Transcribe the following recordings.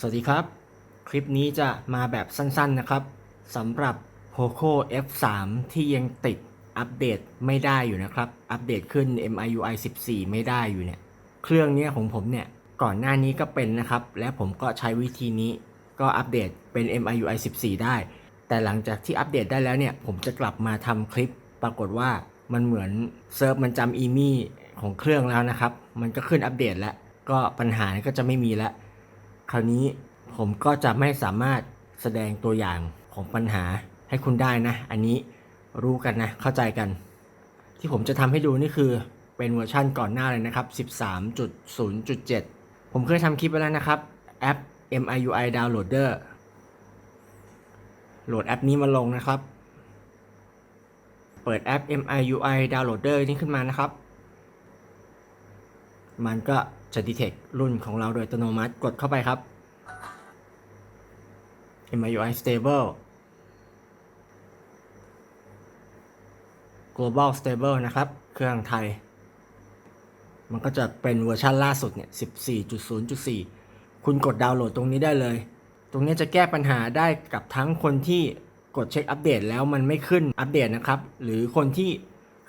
สวัสดีครับ คลิปนี้จะมาแบบสั้นๆนะครับสำหรับ Poco F3 ที่ยังติดอัปเดตไม่ได้อยู่นะครับ อัปเดตขึ้น MIUI 14 ไม่ได้อยู่เนี่ย เครื่องนี้ของผมเนี่ย ก่อนหน้านี้ก็เป็นนะครับ และผมก็ใช้วิธีนี้ก็อัปเดตเป็น MIUI 14 ได้ แต่หลังจากที่อัปเดตได้แล้วเนี่ย ผมจะกลับมาทำคลิป ปรากฏว่ามันเหมือนเซิร์ฟมันจำอีมี่ของเครื่องแล้วนะครับ มันก็ขึ้นอัปเดตแล้ว ก็ปัญหาก็จะไม่มีแล้ว คราวนี้ผมก็จะไม่สามารถแสดงตัวอย่างของปัญหาให้คุณได้นะ อันนี้รู้กันนะ เข้าใจกัน ที่ผมจะทำให้ดูนี่คือเป็นเวอร์ชั่นก่อนหน้าเลยนะครับ 13.0.7 ผมเคยทำคลิปไปแล้วนะครับ แอป MIUI Downloader โหลดแอปนี้มาลงนะครับ เปิดแอป MIUI Downloader นี้ขึ้นมานะครับ มันก็ จะ detect รุ่นของเราโดยอัตโนมัติกดเข้าไปครับ MIUI Stable Global Stable นะครับ เครื่องไทย มันก็จะเป็นเวอร์ชันล่าสุดเนี่ย 14.0.4 คุณกดดาวน์โหลดตรงนี้ได้เลย ตรงนี้จะแก้ปัญหาได้กับทั้งคนที่กดเช็คอัปเดตแล้วมันไม่ขึ้นอัปเดตนะครับ หรือคนที่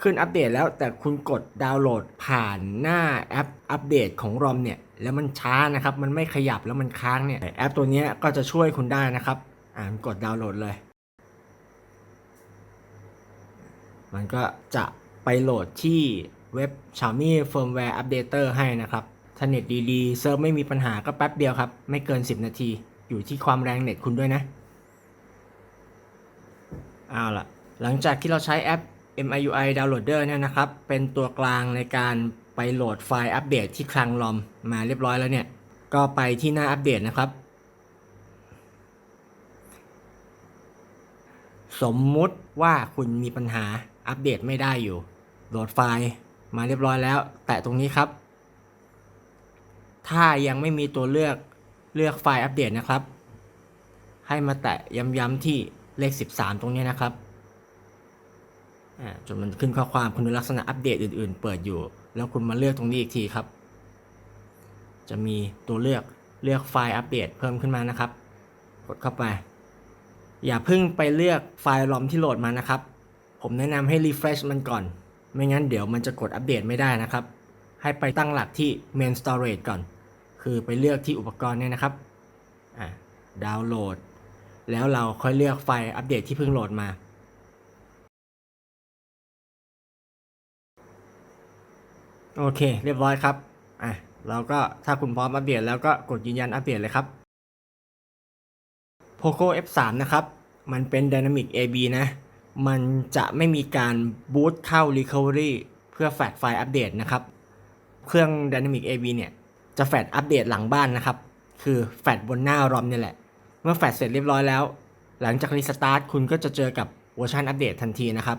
ขึ้นอัปเดตแล้วแต่คุณกดดาวน์โหลดผ่านหน้าแอปอัปเดตของรอมเนี่ยแล้วมันช้านะครับ มันไม่ขยับแล้วมันค้างเนี่ยแอปตัวนี้ก็จะช่วยคุณได้นะครับ อ่านกดดาวน์โหลดเลย มันก็จะไปโหลดที่เว็บ Xiaomi Firmware Updater ให้นะครับถ้าเน็ตดีๆ เซิร์ฟไม่มีปัญหาก็แป๊บเดียวครับ ไม่เกิน 10 นาที อยู่ที่ความแรงเน็ตคุณด้วยนะ เอาล่ะ หลังจากที่เราใช้แอป MIUI Downloader เนี่ยนะครับ เป็นตัวกลางในการไปโหลดไฟล์อัปเดตที่คลังรอมมาเรียบร้อยแล้วเนี่ย ก็ไปที่หน้าอัปเดตนะครับ สมมุติว่าคุณมีปัญหาอัปเดตไม่ได้อยู่ โหลดไฟล์มาเรียบร้อยแล้ว แตะตรงนี้ครับ ถ้ายังไม่มีตัวเลือกเลือกไฟล์อัปเดตนะครับ ให้มาแตะย้ำๆที่เลข 13 ตรงนี้นะครับ จนมันขึ้นข้อความคุณลักษณะอัปเดตอื่น ๆ เปิดอยู่ แล้วคุณมาเลือกตรงนี้อีกทีครับ จะมีตัวเลือกเลือกไฟล์อัปเดตเพิ่มขึ้นมานะครับ กดเข้าไป อย่าเพิ่งไปเลือกไฟล์รอมที่โหลดมานะครับ ผมแนะนำให้ refresh มันก่อน ไม่งั้นเดี๋ยวมันจะกดอัปเดตไม่ได้นะครับ ให้ไปตั้งหลักที่ main storage ก่อน คือไปเลือกที่อุปกรณ์เนี่ยนะครับอ่าดาวน์โหลด แล้วเราค่อยเลือกไฟล์อัปเดตที่เพิ่งโหลดมา โอเค เรียบร้อยครับ อะ เราก็ถ้าคุณพร้อมอัปเดตแล้วก็กดยืนยันอัปเดตเลยครับ Poco F3 นะครับ มันเป็น Dynamic AB นะ มันจะไม่มีการบูตเข้า Recovery เพื่อแฟลไฟล์อัปเดตนะครับ เครื่อง Dynamic AB เนี่ย จะแฟลอัปเดตหลังบ้านนะครับ คือแฟลบนหน้ารอมเนี่ยแหละ เมื่อแฟลเสร็จเรียบร้อยแล้ว หลังจากรีสตาร์ทคุณก็จะเจอกับเวอร์ชันอัปเดตทันทีนะครับ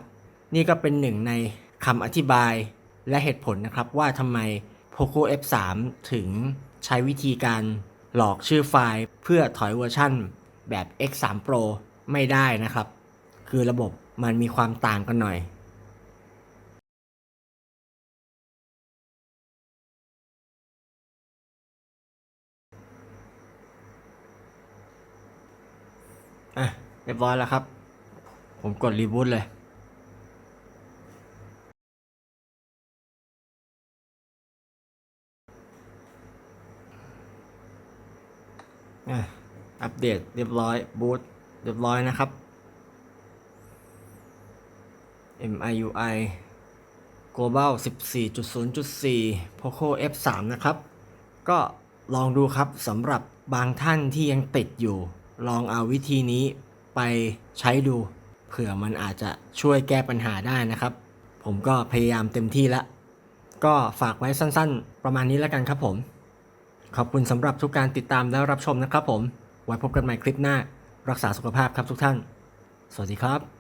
นี่ก็เป็นหนึ่งในคำอธิบาย และเหตุผลนะครับว่าทำไม Poco F3 ถึงใช้วิธีการหลอกชื่อไฟล์เพื่อถอยเวอร์ชันแบบ X3 Pro ไม่ได้นะครับ คือระบบมันมีความต่างกันหน่อย อะเรียบร้อยแล้วครับ ผมกดรีบูตเลย อัปเดตเรียบร้อยบูตเรียบร้อยนะครับ MIUI Global 14.0.4 Poco F3 นะครับ ก็ลองดูครับสำหรับบางท่านที่ยังติดอยู่ ลองเอาวิธีนี้ไปใช้ดู เผื่อมันอาจจะช่วยแก้ปัญหาได้นะครับ ผมก็พยายามเต็มที่แล้ว ก็ฝากไว้สั้นๆ ประมาณนี้แล้วกันครับผม ขอบคุณสำหรับทุกการติดตามและรับชมนะครับผม ไว้พบกันใหม่คลิปหน้า รักษาสุขภาพครับทุกท่าน สวัสดีครับ